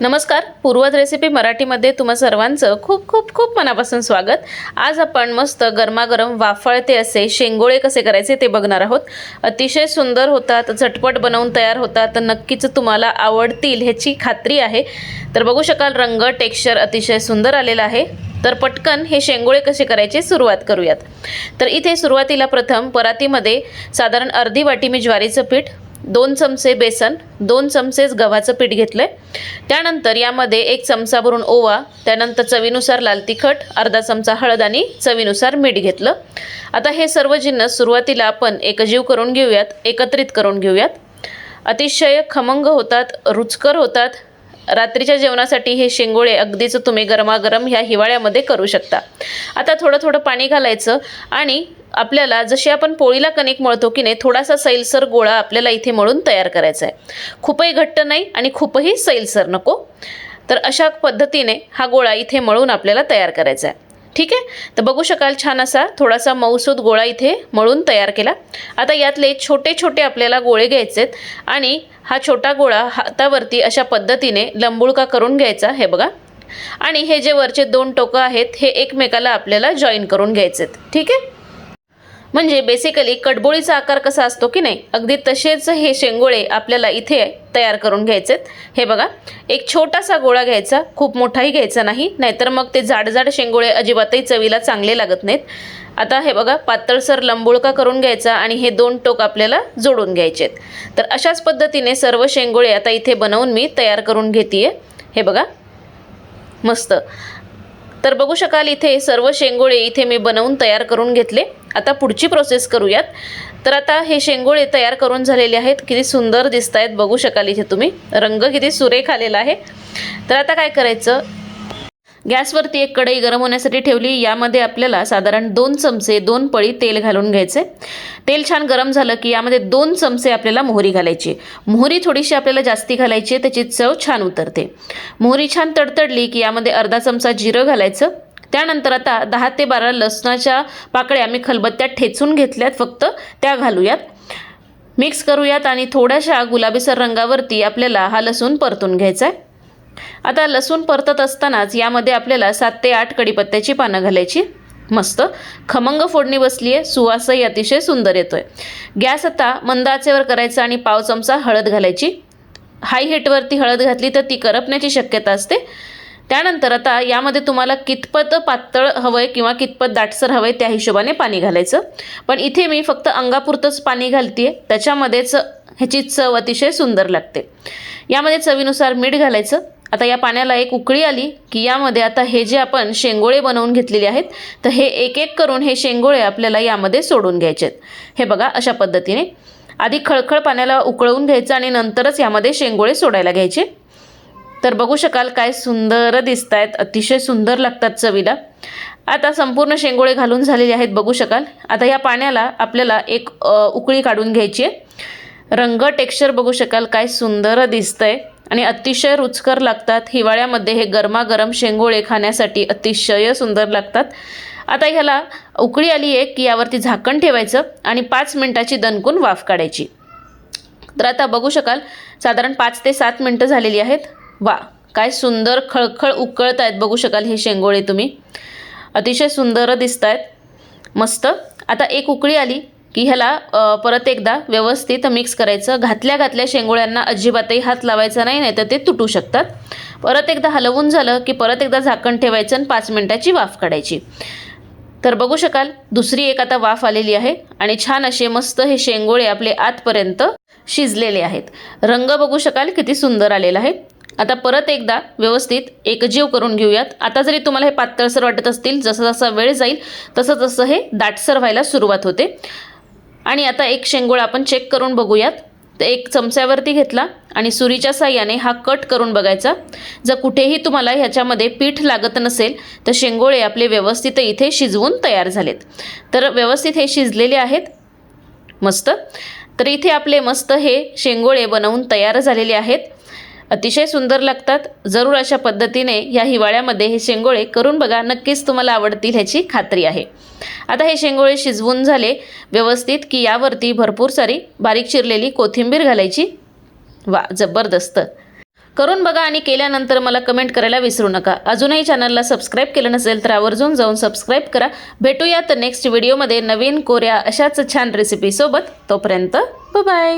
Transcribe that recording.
नमस्कार पूर्वज रेसिपी मराठीमध्ये तुम्हा सर्वांचं खूप खूप खूप मनापासून स्वागत. आज आपण मस्त गरमागरम वाफळते असे शेंगोळे कसे करायचे ते बघणार आहोत. अतिशय सुंदर होतात झटपट बनवून तयार होतात तर नक्कीच तुम्हाला आवडतील ह्याची खात्री आहे. तर बघू शकाल रंग टेक्स्चर अतिशय सुंदर आलेला आहे. तर पटकन हे शेंगोळे कसे करायचे सुरुवात करूयात. तर इथे सुरुवातीला प्रथम परातीमध्ये साधारण अर्धी वाटी मी ज्वारीचं पीठ दोन चमचे बेसन दोन चमचेच गव्हाचं पीठ घेतलं आहे त्यानंतर यामध्ये एक चमचा भरून ओवा त्यानंतर चवीनुसार लाल तिखट अर्धा चमचा हळद आणि चवीनुसार मीठ घेतलं. आता हे सर्व जिन्नस सुरुवातीला आपण एकजीव करून घेऊयात एकत्रित करून घेऊयात. अतिशय खमंग होतात रुचकर होतात. रात्रीच्या जेवणासाठी हे शेंगोळे अगदीच तुम्ही गरमागरम ह्या हिवाळ्यामध्ये करू शकता. आता थोडं थोडं पाणी घालायचं आणि आपल्याला जशी आपण पोळीला कणिक मळतो की नाही थोडासा सैलसर गोळा आपल्याला इथे मळून तयार करायचा आहे. खूपही घट्ट नाही आणि खूपही सैलसर नको. तर अशा पद्धतीने हा गोळा इथे मळून आपल्याला तयार करायचा आहे. ठीक आहे? तर बघू शकाल छान असा थोडासा मऊसूद गोळा इथे मळून तयार केला. आता यातले छोटे छोटे आपल्याला गोळे घ्यायचे आहेत आणि हा छोटा गोळा हातावरती अशा पद्धतीने लंबुळका करून घ्यायचा हे बघा. आणि हे जे वरचे दोन टोकं आहेत हे एकमेकाला आपल्याला जॉईन करून घ्यायचे आहेत ठीक आहे? म्हणजे बेसिकली कडबोळीचा आकार कसा असतो की नाही? अगदी तसेच हे शेंगोळे आपल्याला इथे तयार करून घ्यायचेत. हे बघा एक छोटासा गोळा घ्यायचा खूप मोठाही घ्यायचा नाही नाहीतर मग ते जाडजाड शेंगोळे अजिबातही चवीला चांगले लागत नाहीत. आता हे बघा पातळसर लंबुळका करून घ्यायचा आणि हे दोन टोक आपल्याला जोडून घ्यायचे आहेत तर अशाच पद्धतीने सर्व शेंगोळे आता इथे बनवून मी तयार करून घेते हे बघा मस्त. तर बघू शकाल इथे सर्व शेंगोळे इथे मी बनवून तयार करून घेतले. आता पुढची प्रोसेस करूयात. तर आता हे शेंगोळे तयार करून झालेले आहेत. किती सुंदर दिसत आहेत बघू शकाल इथे तुम्ही. रंग किती सुरेख आलेला आहे. तर आता काय करायचं? गॅसवरती एक कढई गरम होण्यासाठी ठेवली. यामध्ये आपल्याला साधारण दोन चमचे दोन पळी तेल घालून घ्यायचे. तेल छान गरम झालं की यामध्ये दोन चमचे आपल्याला मोहरी घालायची. मोहरी थोडीशी आपल्याला जास्ती घालायची त्याची चव छान उतरते. मोहरी छान तडतडली की यामध्ये अर्धा चमचा जिरं घालायचं. त्यानंतर आता दहा ते बारा लसणाच्या पाकळ्या मी खलबत्त्यात ठेचून घेतल्यात फक्त त्या घालूयात. मिक्स करूयात आणि थोड्याशा गुलाबीसर रंगावरती आपल्याला हा लसूण परतून घ्यायचा आहे आता लसूण परतत असतानाच यामध्ये आपल्याला सात ते आठ कडीपत्त्याची पानं घालायची. मस्त. खमंग फोडणी बसली आहे सुवासही अतिशय सुंदर येतोय. गॅस आता मंद आचेवर करायचा आणि पाव चमचा हळद घालायची. हाय हिटवरती हळद घातली तर ती करपण्याची शक्यता असते. त्यानंतर आता यामध्ये तुम्हाला कितपत पातळ हवं आहे किंवा कितपत दाटसर हवं आहे त्या हिशोबाने पाणी घालायचं. पण इथे मी फक्त अंगापुरतंच पाणी घालते त्याच्यामध्येच ह्याची चव अतिशय सुंदर लागते. यामध्ये चवीनुसार मीठ घालायचं. आता या पाण्याला एक उकळी आली की यामध्ये आता हे जे आपण शेंगोळे बनवून घेतलेले आहेत तर हे एक एक करून हे शेंगोळे आपल्याला यामध्ये सोडून घ्यायचे आहेत हे बघा अशा पद्धतीने. आधी खळखळ पाण्याला उकळवून घ्यायचं आणि नंतरच यामध्ये शेंगोळे सोडायला घ्यायचे. तर बघू शकाल काय सुंदर दिसत आहेत अतिशय सुंदर लागतात चवीला. आता संपूर्ण शेंगोळे घालून झालेले आहेत बघू शकाल. आता या पाण्याला आपल्याला एक उकळी काढून घ्यायची आहे. रंग टेक्स्चर बघू शकाल काय सुंदर दिसतंय. आणि अतिशय रुचकर लागतात. हिवाळ्यामध्ये हे गरमागरम शेंगोळे खाण्यासाठी अतिशय सुंदर लागतात. आता ह्याला उकळी आली आहे की यावरती झाकण ठेवायचं आणि पाच मिनटाची दणकून वाफ काढायची. तर आता बघू शकाल साधारण पाच ते सात मिनटं झालेली आहेत. वा काय सुंदर खळखळ उकळत आहेत बघू शकाल हे शेंगोळे तुम्ही. अतिशय सुंदर दिसत आहेत मस्त. आता एक उकळी आली की ह्याला परत एकदा व्यवस्थित मिक्स करायचं. घातल्या घातल्या शेंगोळ्यांना अजिबातही हात लावायचा नाही नाही तर ते तुटू शकतात. परत एकदा हलवून झालं की परत एकदा झाकण ठेवायचं आणि पाच मिनटाची वाफ काढायची. तर बघू शकाल दुसरी एक आता वाफ आलेली आहे आणि छान असे मस्त हे शेंगोळे आपले आतपर्यंत शिजलेले आहेत. रंग बघू शकाल किती सुंदर आलेला आहे. आता परत एकदा व्यवस्थित एकजीव करून घेऊयात. आता जरी तुम्हाला हे पातळसर वाटत असतील जसं जसा वेळ जाईल तसं तसं हे दाटसर व्हायला सुरुवात होते. आणि आता एक शेंगोळा आपण चेक करून बघूयात. तर एक चमच्यावरती घेतला आणि सुरीच्या साह्याने हा कट करून बघायचा. जर कुठेही तुम्हाला ह्याच्यामध्ये पीठ लागत नसेल तर शेंगोळे आपले व्यवस्थित इथे शिजवून तयार झालेत. तर व्यवस्थित हे शिजलेले आहेत. मस्त. तर इथे आपले मस्त हे शेंगोळे बनवून तयार झालेले आहेत. अतिशय सुंदर लागतात. जरूर अशा पद्धतीने या हिवाळ्यामध्ये हे शेंगोळे करून बघा नक्कीच तुम्हाला आवडतील ह्याची खात्री आहे. आता हे शेंगोळे शिजवून झाले व्यवस्थित की यावरती भरपूर सारी बारीक चिरलेली कोथिंबीर घालायची. वा जबरदस्त. करून बघा आणि केल्यानंतर मला कमेंट करायला विसरू नका. अजूनही चॅनलला सबस्क्राईब केलं नसेल तर आवर्जून जाऊन सबस्क्राईब करा. भेटूयात नेक्स्ट व्हिडिओमध्ये नवीन कोऱ्या अशाच छान रेसिपीसोबत तोपर्यंत बाय